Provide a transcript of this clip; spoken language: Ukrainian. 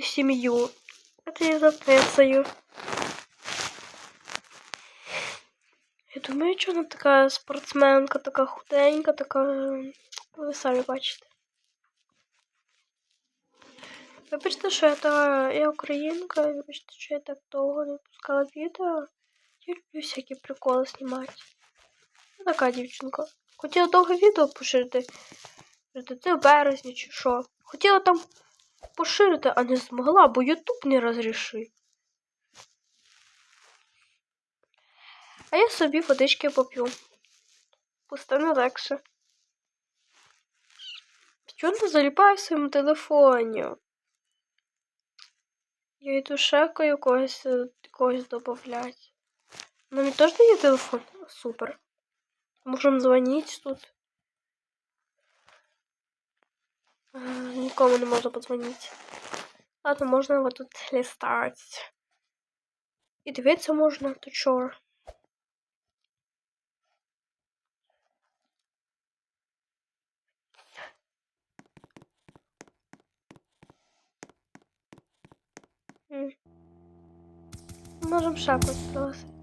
в сім'ю. Это я записую. Я думаю, що вона така спортсменка, така худенька, така. ну, Ви самі бачите. Вибачте, що я та я українка, вибачте, що я так довго не пускала відео. Я люблю всякі приколи знімати. Ну, така дівчинка. Хотіла довго відео поширити. Це в березні чи що. Хотіла там поширити, а не змогла, бо Ютуб не розрішив. А я собі водички поп'ю. Пустане легше. Чого не заліпаю в своєму телефоні? Я йду шеку якогось, е, якогось добавлять. Ну, мені теж є телефон? Супер. Можемо дзвонити тут. нікому не можно позвонить? Ладно, можно вот тут листать. И дивитися можно то чор. Можем Можемо ще.